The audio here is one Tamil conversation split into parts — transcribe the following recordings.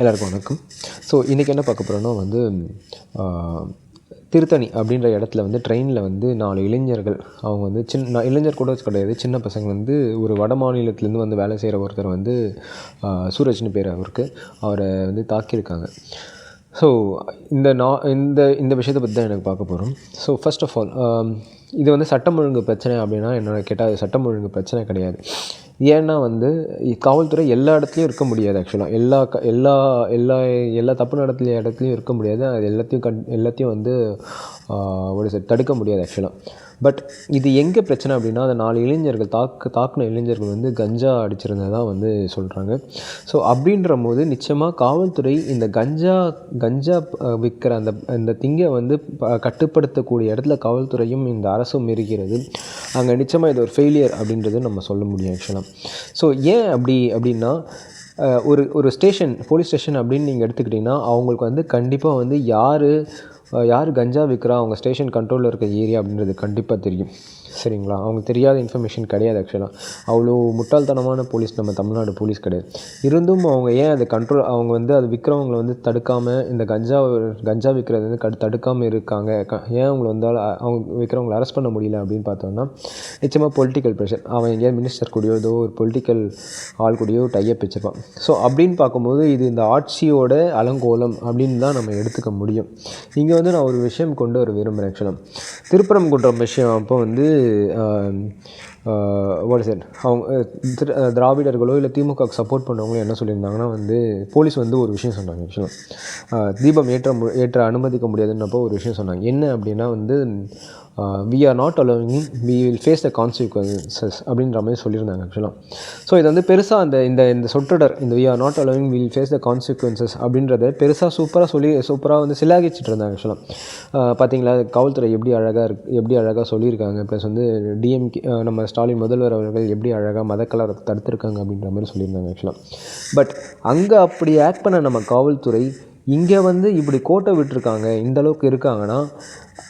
எல்லாருக்கும் வணக்கம். ஸோ இன்றைக்கி என்ன பார்க்க போகிறோன்னா வந்து திருத்தணி அப்படின்ற இடத்துல வந்து ட்ரெயினில் வந்து நாலு இளைஞர்கள் அவங்க வந்து சின்ன இளைஞர் கூட கிடையாது சின்ன பசங்க வந்து ஒரு வட மாநிலத்துலேருந்து வந்து வேலை செய்கிற ஒருத்தர் வந்து சூரஜ்னு பேர் அவருக்கு. அவரை வந்து தாக்கியிருக்காங்க. ஸோ இந்த நா இந்த இந்த விஷயத்தை பற்றி தான் எனக்கு பார்க்க போகிறோம் ஸோ ஃபர்ஸ்ட் ஆஃப் ஆல் இது வந்து சட்டம் ஒழுங்கு பிரச்சனை அப்படின்னா என்னோட கேட்டால் அது சட்டம் ஒழுங்கு பிரச்சனை கிடையாது. ஏன்னா வந்து காவல்துறை எல்லா இடத்துலையும் இருக்க முடியாது ஆக்சுவலாக எல்லா க எல்லா எல்லா எல்லா தப்பு நடத்துல இடத்துலையும் இருக்க முடியாது. அது எல்லாத்தையும் கண் எல்லாத்தையும் வந்து ஒரு தடுக்க முடியாது ஆக்சுவலாக பட் இது எங்கே பிரச்சனை அப்படின்னா அந்த நாலு இளைஞர்கள் தாக்கு தாக்குன இளைஞர்கள் வந்து கஞ்சா அடிச்சிருந்ததாக வந்து சொல்கிறாங்க ஸோ அப்படின்ற போது நிச்சயமாக காவல்துறை இந்த கஞ்சா கஞ்சா விற்கிற அந்த இந்த திங்கை வந்து கட்டுப்படுத்தக்கூடிய இடத்துல காவல்துறையும் இந்த அரசும் இருக்கிறது. அங்கே நிச்சயமாக இது ஒரு ஃபெயிலியர் அப்படின்றது நம்ம சொல்ல முடியும் ஆக்சுவலாக ஸோ ஏன் அப்படி அப்படின்னா ஒரு ஒரு ஸ்டேஷன் போலீஸ் ஸ்டேஷன் அப்படின்னு நீங்கள் எடுத்துக்கிட்டிங்கன்னா அவங்களுக்கு வந்து கண்டிப்பாக வந்து யார் யார் கஞ்சா விற்கிறா அவங்க ஸ்டேஷன் கண்ட்ரோலில் இருக்க ஏரியா அப்படின்றது கண்டிப்பாக தெரியும். சரிங்களா? அவங்களுக்கு தெரியாத இன்ஃபர்மேஷன் கிடையாது ஆக்சுவலாக அவ்வளோ முட்டாள்தனமான போலீஸ் நம்ம தமிழ்நாடு போலீஸ் கிடையாது. இருந்தும் அவங்க ஏன் அதை கண்ட்ரோல் அவங்க வந்து அது விற்கிறவங்கள வந்து தடுக்காமல் இந்த கஞ்சா கஞ்சா விற்கிறது வந்து கடு தடுக்காமல் இருக்காங்க. ஏன் அவங்களை வந்து அவங்க விற்கிறவங்கள அரெஸ்ட் பண்ண முடியல அப்படின்னு பார்த்தோம்னா நிச்சயமாக பொலிட்டிக்கல் ப்ரெஷர் அவன் எங்கேயாவது மினிஸ்டர் கூடயோ ஏதோ ஒரு பொலிட்டிக்கல் ஆள் கூடயோ டையப் வச்சுருப்பான். ஸோ அப்படின்னு பார்க்கும்போது இது இந்த ஆட்சியோட அலங்கோலம் அப்படின்னு தான் நம்ம எடுத்துக்க முடியும். இங்கே வந்து நான் ஒரு விஷயம் கொண்டு வர விரும்புகிறேன் ஆக்சுவலாக திருப்பரங்குன்றம் விஷயம் அப்போ வந்து வாட் இஸ் இட் அவங்க திராவிடர்களோ இல்லை திமுக சப்போர்ட் பண்ணவங்களோ என்ன சொல்லியிருந்தாங்கன்னா வந்து போலீஸ் வந்து ஒரு விஷயம் சொன்னாங்க ஆக்சுவலாக தீபம் ஏற்ற ஏற்ற அனுமதிக்க முடியாதுன்னப்போ ஒரு விஷயம் சொன்னாங்க. என்ன அப்படின்னா வந்து we are not allowing we will face the consequences அப்படின்ற மாதிரி சொல்லியிருந்தாங்க ஆக்சுவலாக ஸோ இது வந்து பெருசாக அந்த இந்த இந்த சொற்றொடர் இந்த we are not allowing will face the consequences அப்படின்றத பெருசாக சூப்பராக சொல்லி சூப்பராக வந்து சிலாகிச்சிட்டு இருந்தாங்க ஆக்சுவலாக uh, பார்த்தீங்களா காவல்துறை எப்படி அழகாக இருக்கு எப்படி அழகாக சொல்லியிருக்காங்க ப்ளஸ் வந்து டிஎம்கே uh, நம்ம ஸ்டாலின் முதல்வர் அவர்கள் எப்படி அழகாக மதக்கலரை தடுத்திருக்காங்க அப்படின்ற மாதிரி சொல்லியிருந்தாங்க ஆக்சுவலாக பட் அங்கே அப்படி ஆக்ட் பண்ண நம்ம காவல்துறை இங்கே வந்து இப்படி கோட்டை விட்டுருக்காங்க இந்த அளவுக்கு இருக்காங்கன்னா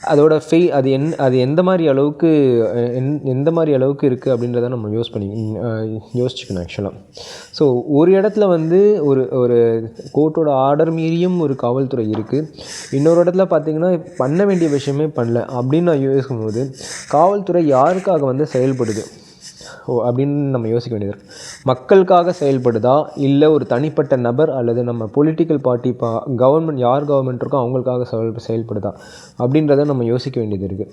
அதோட ஃபெய் அது என் அது எந்த மாதிரி அளவுக்கு எந் எந்த மாதிரி அளவுக்கு இருக்குது அப்படின்றத நம்ம யோஸ் பண்ணி யோசிச்சுக்கணும் ஆக்சுவலாக ஸோ ஒரு இடத்துல வந்து ஒரு ஒரு கோர்ட்டோட ஆர்டர் மீறியும் ஒரு காவல்துறை இருக்குது இன்னொரு இடத்துல பார்த்திங்கன்னா பண்ண வேண்டிய விஷயமே பண்ணல அப்படின்னு நான் யோசிக்கும்போது காவல்துறை யாருக்காக வந்து செயல்படுது? ஓ அப்படின்னு நம்ம யோசிக்க வேண்டியது இருக்குது மக்களுக்காக செயல்படுதா? இல்லை ஒரு தனிப்பட்ட நபர் அல்லது நம்ம பொலிட்டிக்கல் பார்ட்டி பா கவர்மெண்ட் யார் கவர்மெண்ட் இருக்கோ அவங்களுக்காக செயல் செயல்படுதா? அப்படின்றத நம்ம யோசிக்க வேண்டியது இருக்குது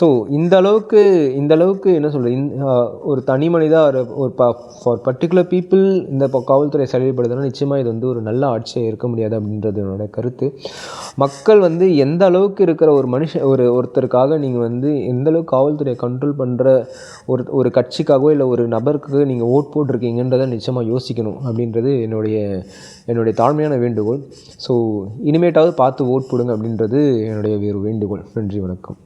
ஸோ இந்த அளவுக்கு இந்த அளவுக்கு என்ன சொல்கிறது இந் ஒரு தனி மனிதாக ஒரு ஒரு ப ஃபார் பர்டிகுலர் பீப்புள் இந்த காவல்துறை செயல்படுதுன்னா நிச்சயமாக இது வந்து ஒரு நல்ல ஆட்சியாக இருக்க முடியாது அப்படின்றது என்னோட கருத்து. மக்கள் வந்து எந்த அளவுக்கு இருக்கிற ஒரு மனுஷன் ஒரு ஒருத்தருக்காக நீங்கள் வந்து எந்த அளவுக்கு காவல்துறையை கண்ட்ரோல் பண்ணுற ஒரு ஒரு கட்சிக்காகவோ இல்லை ஒரு நபருக்கு நீங்கள் ஓட் போட்டிருக்கீங்கன்றதை நிச்சயமாக யோசிக்கணும் அப்படின்றது என்னுடைய என்னுடைய தாழ்மையான வேண்டுகோள். ஸோ இனிமேட்டாவது பார்த்து ஓட் போடுங்க அப்படின்றது என்னுடைய வேறு வேண்டுகோள். நன்றி வணக்கம்.